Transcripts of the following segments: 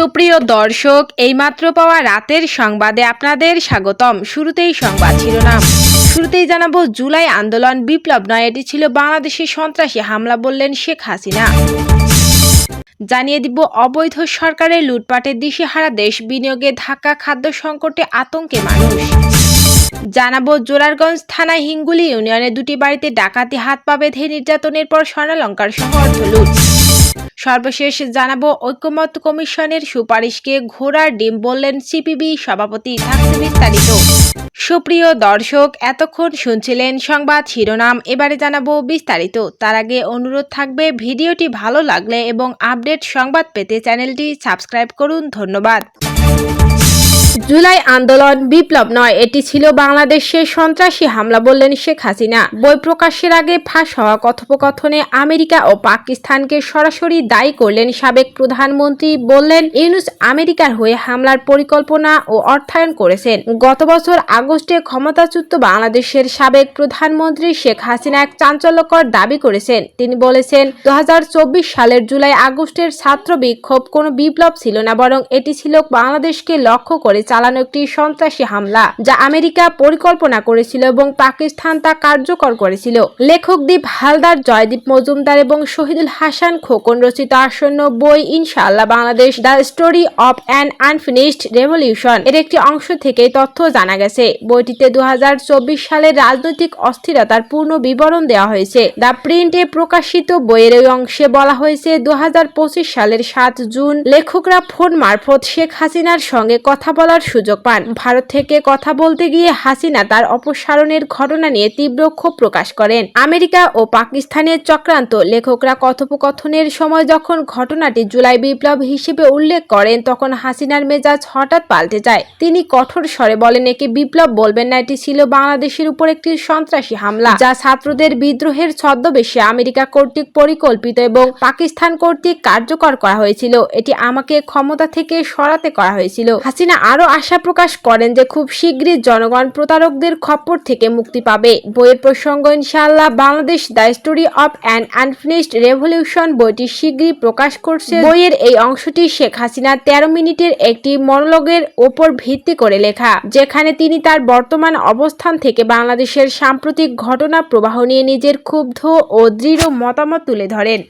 সুপ্রিয় দর্শক, এইমাত্র পাওয়া রাতের সংবাদে আপনাদের স্বাগতম। শুরুতেই সংবাদ শিরোনাম। শুরুতেই জানাব, জুলাই আন্দোলন বিপ্লব নয়, এটি ছিল বাংলাদেশের সন্ত্রাসী হামলা বললেন শেখ হাসিনা। জানিয়ে দিব, অবৈধ সরকারের লুটপাটের দিশেহারা দেশ বিনিয়োগে ধাক্কা খাদ্য সংকটে আতঙ্কে মানুষ। জানাব, জোরারগঞ্জ থানায় হিঙ্গুলি ইউনিয়নের দুটি বাড়িতে ডাকাতি, হাত পা বেঁধে নির্যাতনের পর স্বর্ণালঙ্কার সহ অর্থ লুট সর্বশেষ জানাব ঐক্যমত কমিশনের সুপারিশকে ঘোড়ার ডিম বললেন সিপিবি সভাপতি বিস্তারিত সুপ্রিয় দর্শক, এতক্ষণ শুনছিলেন সংবাদ শিরোনাম, এবারে জানাব বিস্তারিত। তার আগে অনুরোধ থাকবে, ভিডিওটি ভালো লাগলে এবং আপডেট সংবাদ পেতে চ্যানেলটি সাবস্ক্রাইব করুন। ধন্যবাদ। জুলাই আন্দোলন বিপ্লব নয়, এটি ছিল বাংলাদেশের সন্ত্রাসী হামলা বললেন শেখ হাসিনা। বই প্রকাশের আগে ফাঁস হওয়া কথোপকথনে আমেরিকা ও পাকিস্তানকে সরাসরি দায়ী করলেন সাবেক প্রধানমন্ত্রী বললেন, ইউনুস আমেরিকার হয়ে হামলার পরিকল্পনা ও অর্থায়ন করেছেন। গত বছর আগস্টে ক্ষমতাচ্যুত বাংলাদেশের সাবেক প্রধানমন্ত্রী শেখ হাসিনা এক চাঞ্চল্যকর দাবি করেছেন। তিনি বলেছেন দু হাজার চব্বিশ সালের জুলাই আগস্টের ছাত্র বিক্ষোভ কোনো বিপ্লব ছিল না, বরং এটি ছিল বাংলাদেশকে লক্ষ্য করে চালানো একটি সন্ত্রাসী হামলা, যা আমেরিকা পরিকল্পনা করেছিল এবং পাকিস্তান তা কার্যকর করেছিল। লেখক দীপ হালদার, জয়দীপ মজুমদার এবং শহীদুল হাসান খোকন রচিত আসন্ন বই, ইনশাআল্লাহ Bangladesh, the story of an unfinished revolution এর একটি অংশ থেকে তথ্য জানা গেছে। বইটিতে দু হাজার চব্বিশ সালের রাজনৈতিক অস্থিরতার পূর্ণ বিবরণ দেওয়া হয়েছে। দ্য প্রিন্টে প্রকাশিত বইয়ের এই অংশে বলা হয়েছে দু হাজার পঁচিশ সালের সাত জুন লেখকরা ফোন মারফত শেখ হাসিনার সঙ্গে কথা বলার সুযোগ পান। ভারত থেকে কথা বলতে গিয়ে হাসিনা তার অপসারণের ঘটনা নিয়ে তীব্র ক্ষোভ প্রকাশ করেন। আমেরিকা ও পাকিস্তানের চক্রান্ত লেখকরা কথোপকথনের সময় যখন ঘটনাটি জুলাই বিপ্লব হিসেবে উল্লেখ করেন, তখন হাসিনার মেজাজ হঠাৎ পাল্টে যায়। তিনি কঠোর স্বরে বলেন, একে বিপ্লব বলবেন না, এটি ছিল বাংলাদেশের উপর একটি সন্ত্রাসী হামলা, যা ছাত্রদের বিদ্রোহের ছদ্মবেশে আমেরিকা কর্তৃক পরিকল্পিত এবং পাকিস্তান কর্তৃক কার্যকর করা হয়েছিল। এটি আমাকে ক্ষমতা থেকে সরাতে করা হয়েছিল। হাসিনা আরও আশা প্রকাশ করেন যে খুব শীঘ্রই জনগণ প্রতারকদের খপ্পর থেকে মুক্তি পাবে। বইয়ের প্রসঙ্গ, ইনশাআল্লাহ, Bangladesh the story of an unfinished revolution বইটি শীঘ্রই প্রকাশ করছে। বইয়ের এই অংশটি শেখ হাসিনা তেরো মিনিটের একটি মনোলগের ওপর ভিত্তি করে লেখা, যেখানে তিনি তার বর্তমান অবস্থান থেকে বাংলাদেশের সাম্প্রতিক ঘটনা প্রবাহ নিয়ে নিজের ক্ষুব্ধ ও দৃঢ় মতামত তুলে ধরেন।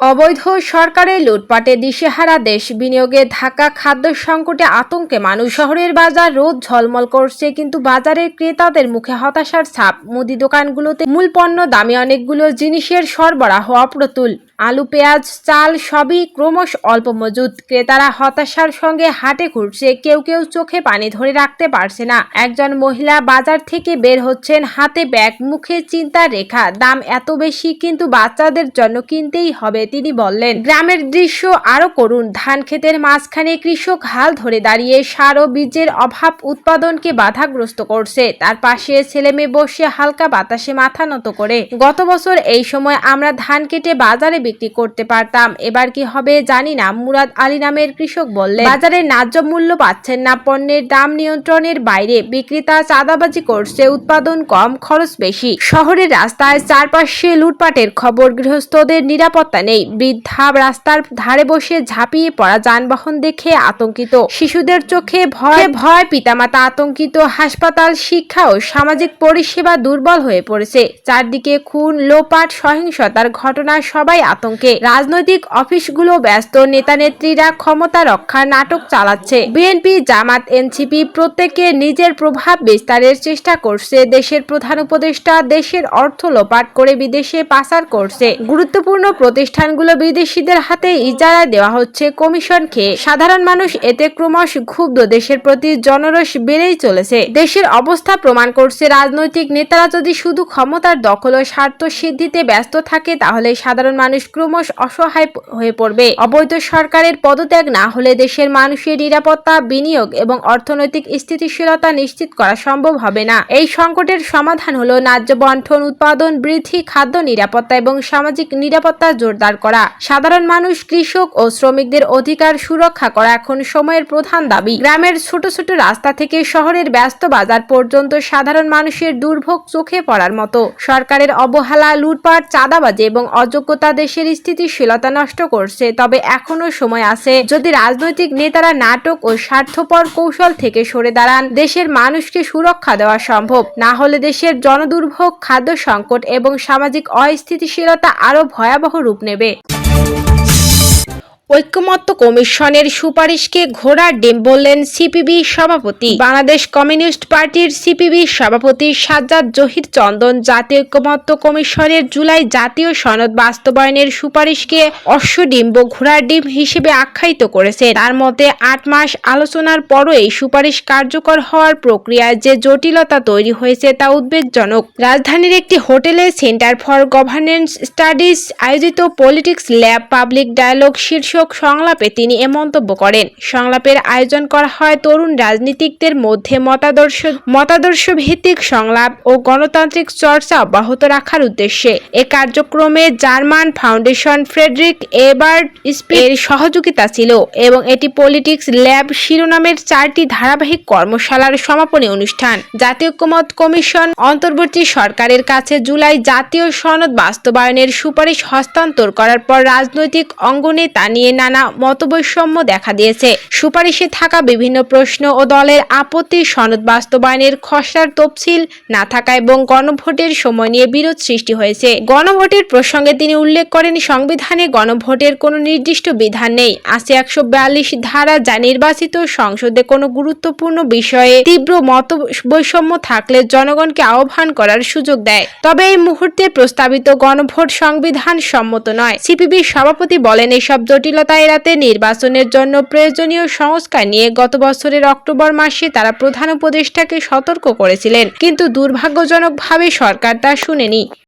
অবৈধ সরকারের লুটপাটে দিশেহারা দেশ বিনিয়োগে ধাক্কা খাদ্য সংকটে আতঙ্কে মানুষ। শহরের বাজার রোদ ঝলমল করছে, কিন্তু বাজারের ক্রেতাদের মুখে হতাশার ছাপ। মুদি দোকানগুলোতে মূল পণ্য, দামে অনেকগুলো জিনিসের সরবরাহ অপ্রতুল। আলু, পেঁয়াজ, চাল সবই ক্রমশ অল্প মজুদ ক্রেতারা হতাশার সঙ্গে হাটে ঘুরছে, কেউ কেউ চোখে পানি ধরে রাখতে পারছে না। একজন মহিলা বাজার থেকে বের হচ্ছেন, হাতে ব্যাগ, মুখে চিন্তার রেখা। দাম এত বেশি কিন্তু বাচ্চাদের জন্য কিনতেই হবে, তিনি বললেন। গ্রামের দৃশ্য আরও করুন। ধান ক্ষেতের মাঝখানে কৃষক হাল ধরে দাঁড়িয়ে সার ও বীজের অভাব উৎপাদনকে বাধাগ্রস্ত করছে। তার পাশে ছেলে মেয়ে বসে হালকা বাতাসে মাথা নত করে। গত বছর এই সময় আমরা ধান কেটে বাজারে বিক্রি করতে পারতাম। এবার কি হবে জানি না। মুরাদ আলী নামের কৃষক বললেন, বাজারে ন্যায্য মূল্য পাচ্ছেন না। পণ্যের দাম নিয়ন্ত্রণের বাইরে বিক্রেতা চাঁদাবাজি করছে, উৎপাদন কম, খরচ বেশি। শহরের রাস্তায় চারপাশে লুটপাটের খবর, গৃহস্থদের নিরাপত্তা নেই। বৃদ্ধা রাস্তার ধারে বসে ঝাঁপিয়ে পড়া যানবাহন দেখে আতঙ্কিত। শিশুদের চোখে ভয় ভয়, পিতামাতা আতঙ্কিত। হাসপাতাল, শিক্ষা ও সামাজিক পরিষেবা দুর্বল হয়ে পড়েছে। চারদিকে খুন, লোপাট, সহিংসতার ঘটনা সবাই আতঙ্কে। রাজনৈতিক অফিসগুলো ব্যস্ত নেতা নেত্রীরা ক্ষমতা রক্ষার নাটক চালাচ্ছে। বিএনপি, জামাত, এনসিপি প্রত্যেকে নিজের প্রভাব বিস্তারের চেষ্টা করছে। দেশের প্রধান উপদেষ্টা দেশের অর্থ লোপাট করে বিদেশে পাচার করছে। গুরুত্বপূর্ণ প্রতিষ্ঠানগুলো বিদেশিদের হাতে ইজারা দেওয়া হচ্ছে কমিশন খেয়ে। সাধারণ মানুষ এতে ক্রমশ ক্ষুব্ধ। দেশের প্রতি জনরস বেড়েই চলেছে। দেশের অবস্থা প্রমাণ করছে রাজনৈতিক নেতারা যদি শুধু ক্ষমতার দখল ও স্বার্থ সিদ্ধিতে ব্যস্ত থাকে, তাহলে সাধারণ মানুষ ক্রমশ অসহায় হয়ে পড়বে। অবৈধ সরকারের পদত্যাগ না হলে দেশের মানুষের নিরাপত্তা, বিনিয়োগ এবং অর্থনৈতিক স্থিতিশীলতা নিশ্চিত করা সম্ভব হবে না। এই সংকটের সমাধান হলো ন্যায্য বন্টন, উৎপাদন, বৃদ্ধি, খাদ্য নিরাপত্তা এবং সামাজিক নিরাপত্তা জোরদার করা। সাধারণ মানুষ, কৃষক ও শ্রমিকদের অধিকার সুরক্ষা করা এখন সময়ের প্রধান দাবি। গ্রামের ছোট ছোট রাস্তা থেকে শহরের ব্যস্ত বাজার পর্যন্ত সাধারণ মানুষের দুর্ভোগ চোখে পড়ার মতো। সরকারের অবহেলা, লুটপাট, চাঁদাবাজি এবং অযোগ্যতা দেশে দেশের স্থিতিশীলতা নষ্ট করছে, তবে এখনও সময় আছে। যদি রাজনৈতিক নেতারা নাটক ও স্বার্থপর কৌশল থেকে সরে দাঁড়ান, দেশের মানুষকে সুরক্ষা দেওয়া সম্ভব। না হলে দেশের জনদুর্ভোগ, খাদ্য সংকট এবং সামাজিক অস্থিতিশীলতা আরও ভয়াবহ রূপ নেবে। ঐক্যমত্য কমিশনের সুপারিশকে ঘোড়ার ডিম বললেন সিপিবি সভাপতি। বাংলাদেশ কমিউনিস্ট পার্টির সিপিবি সভাপতি সাজ্জাদ জহির চন্দন জাতীয় ঐক্যমত্য কমিশনের জুলাই জাতীয় সনদ বাস্তবায়নের সুপারিশকে অশ্বডিম্ব ঘোড়ার ডিম হিসেবে আখ্যায়িত করেছে তার মতে, আট মাস আলোচনার পরও এই সুপারিশ কার্যকর হওয়ার প্রক্রিয়ায় যে জটিলতা তৈরি হয়েছে তা উদ্বেগজনক। রাজধানীর একটি হোটেলে সেন্টার ফর গভর্নেন্স স্টাডিজ আয়োজিত পলিটিক্স ল্যাব পাবলিক ডায়ালগ শীর্ষক সংলাপে তিনি এ মন্তব্য করেন। সংলাপের আয়োজন করা হয় তরুণ রাজনীতিকদের মধ্যে মতাদর্শ মতাদর্শ ভিত্তিক সংলাপ ও গণতান্ত্রিক চর্চা অব্যাহত রাখার উদ্দেশ্যে। এ কার্যক্রমে জার্মান ফাউন্ডেশন ফ্রেডরিক এবার্ট স্পের সহযোগিতা ছিল এবং এটি পলিটিক্স ল্যাব শিরোনামের চারটি ধারাবাহিক কর্মশালার সমাপনী অনুষ্ঠান। জাতীয় ঐক্যমত কমিশন অন্তর্বর্তী সরকারের কাছে জুলাই জাতীয় সনদ বাস্তবায়নের সুপারিশ হস্তান্তর করার পর রাজনৈতিক অঙ্গনে তা নিয়ে নানা মতবৈষম্য দেখা দিয়েছে। সুপারিশে থাকা বিভিন্ন প্রশ্ন ও দলের আপত্তি, সনদ বাস্তবায়নের খসড়ার তফসিল না থাকা এবং গণভোটের সময় নিয়ে বিরোধ সৃষ্টি হয়েছে। গণভোটের প্রসঙ্গে তিনি উল্লেখ করেন, সংবিধানে গণভোটের কোনো নির্দিষ্ট বিধান নেই। আছে একশো বিয়াল্লিশ ধারা যা নির্বাচিত সংসদে কোনো গুরুত্বপূর্ণ বিষয়ে তীব্র মত বৈষম্য থাকলে জনগণকে আহ্বান করার সুযোগ দেয়। তবে এই মুহূর্তে প্রস্তাবিত গণভোট সংবিধান সম্মত নয়। সিপিবি সভাপতি বলেন, এসব জটিলতা এড়াতে নির্বাচনের জন্য প্রয়োজনীয় সংস্কার নিয়ে গত বছরের অক্টোবর মাসে তারা প্রধান উপদেষ্টাকে সতর্ক করেছিলেন। কিন্তু দুর্ভাগ্যজনকভাবে সরকার তা শুনেনি।